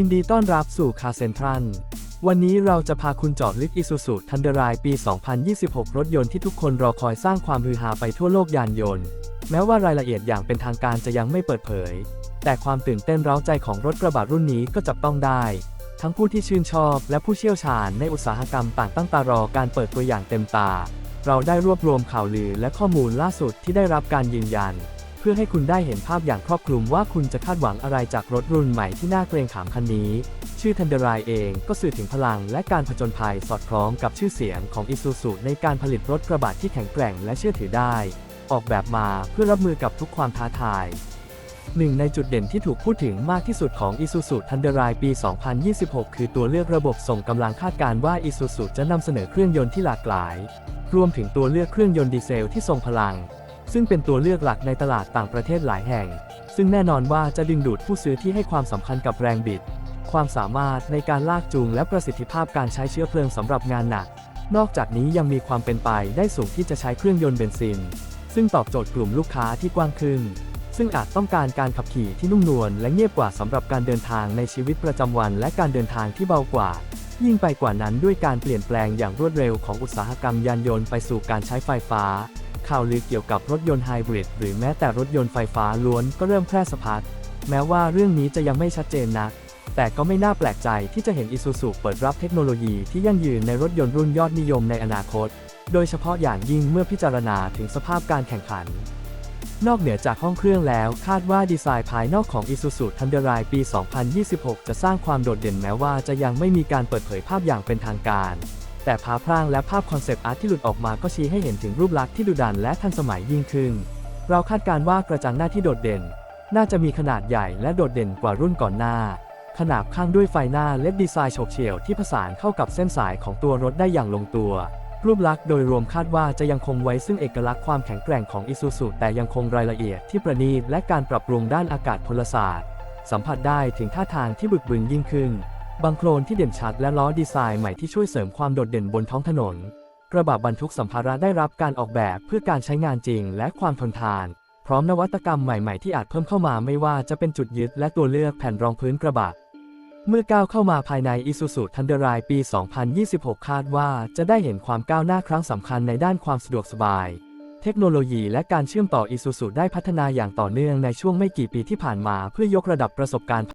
ินดีต้อนรับสู่คาเซนทรัลวันนี้เราจะพาคุณเจาะลึก Isuzu Thunderride ปี 2026 รถยนต์ที่ทุกคนรอคอยสร้างความฮือฮาไปทั่วโลกยานยนต์ แม้ว่ารายละเอียดอย่างเป็นทางการจะยังไม่เปิดเผย แต่ความตื่นเต้นเร้าใจของรถกระบะรุ่นนี้ก็จับต้องได้ ทั้งผู้ที่ชื่นชอบและผู้เชี่ยวชาญในอุตสาหกรรมต่างตั้งตารอการเปิดตัวอย่างเต็มตา เราได้รวบรวมข่าวลือและข้อมูลล่าสุดที่ได้รับการยืนยัน เพื่อให้คุณได้เห็นภาพอย่างครอบคลุมว่าคุณจะคาดหวังอะไรจากรถรุ่นใหม่ที่น่าเกรงขามคันนี้ ชื่อ t ันเดอร์ไรเองก็สื่อถึงพลังและการผจญภัยสอดคล้องกับชื่อเสียงของ Isuzu ในการผลิตรถกระบะที่แข็งแกร่งและเชื่อถือได้ ออกแบบมาเพื่อรับมือกับทุกความท้าทายหนึ่งในจุดเด่นที่ถูกพูดถึงมากที่สุดของ Isuzu Thunderai ปี 2026 คือตัวเลือกระบบส่งกำลังคาดการณ์ว่า Isuzu จะนำเสนอเครื่องยนต์ที่หลากหลาย รวมถึงตัวเลือกเครื่องยนต์ดีเซลที่ทรงพลัง ซึ่งเป็นตัวเลือกหลักในตลาดต่างประเทศหลายแห่ง ซึ่งแน่นอนว่าจะดึงดูดผู้ซื้อที่ให้ความสำคัญกับแรงบิด ความสามารถในการลากจูงและประสิทธิภาพการใช้เชื้อเพลิงสำหรับงานหนัก นอกจากนี้ยังมีความเป็นไปได้สูงที่จะใช้เครื่องยนต์เบนซิน ซึ่งตอบโจทย์กลุ่มลูกค้าที่กว้างขึ้น ซึ่งอาจต้องการการขับขี่ที่นุ่มนวลและเงียบกว่าสำหรับการเดินทางในชีวิตประจำวัน และการเดินทางที่เบากว่ายิ่งไปกว่านั้นด้วยการเปลี่ยนแปลงอย่างรวดเร็วของอุตสาหกรรมยานยนต์ไปสู่การใช้ไฟฟ้า ข่าวลือเกี่ยวกับรถยนต์ไฮบริดหรือแม้แต่รถยนต์ไฟฟ้าล้วนก็เริ่มแพร่สะพัด แม้ว่าเรื่องนี้จะยังไม่ชัดเจนนัก แต่ก็ไม่น่าแปลกใจที่จะเห็น Isuzu เปิดรับเทคโนโลยีที่ยั่งยืนในรถยนต์รุ่นยอดนิยมในอนาคต โดยเฉพาะอย่างยิ่งเมื่อพิจารณาถึงสภาพการแข่งขัน นอกเหนือจากห้องเครื่องแล้ว คาดว่าดีไซน์ภายนอกของ Isuzu Thunderride ปี 2026 จะสร้างความโดดเด่นแม้ว่าจะยังไม่มีการเปิดเผยภาพอย่างเป็นทางการ แต่ภาพร่างและภาพคอนเซปต์อาร์ตที่หลุดออกมาก็ชี้ให้เห็นถึงรูปลักษณ์ที่ดุดันและทันสมัยยิ่งขึ้น เราคาดการณ์ว่ากระจังหน้าที่โดดเด่น น่าจะมีขนาดใหญ่และโดดเด่นกว่ารุ่นก่อนหน้า ขนาบข้างด้วยไฟหน้าเล็ดดีไซน์โฉบเฉี่ยวที่ผสานเข้ากับเส้นสายของตัวรถได้อย่างลงตัว รูปลักษณ์โดยรวมคาดว่าจะยังคงไว้ซึ่งเอกลักษณ์ความแข็งแกร่งของ Isuzu แต่ยังคงรายละเอียดที่ประณีตและการปรับปรุงด้านอากาศพลศาสตร์ สัมผัสได้ถึงท่าทางที่บึกบึนยิ่งขึ้น บางโครนที่เด่นชัดและล้อดีไซน์ใหม่ที่ช่วยเสริมความโดดเด่นบนท้องถนน กระบะบรรทุกสัมภาระได้รับการออกแบบเพื่อการใช้งานจริงและความทนทาน พร้อมนวัตกรรมใหม่ๆที่อาจเพิ่มเข้ามาไม่ว่าจะเป็นจุดยึดและตัวเลือกแผ่นรองพื้นกระบะ เมื่อก้าวเข้ามาภายใน Isuzu Thunderride ปี 2026 คาดว่าจะได้เห็นความก้าวหน้าครั้งสำคัญในด้านความสะดวกสบาย เทคโนโลยีและการเชื่อมต่อ Isuzu ได้พัฒนาอย่างต่อเนื่องในช่วงไม่กี่ปีที่ผ่านมาเพื่อยกระดับประสบการณ์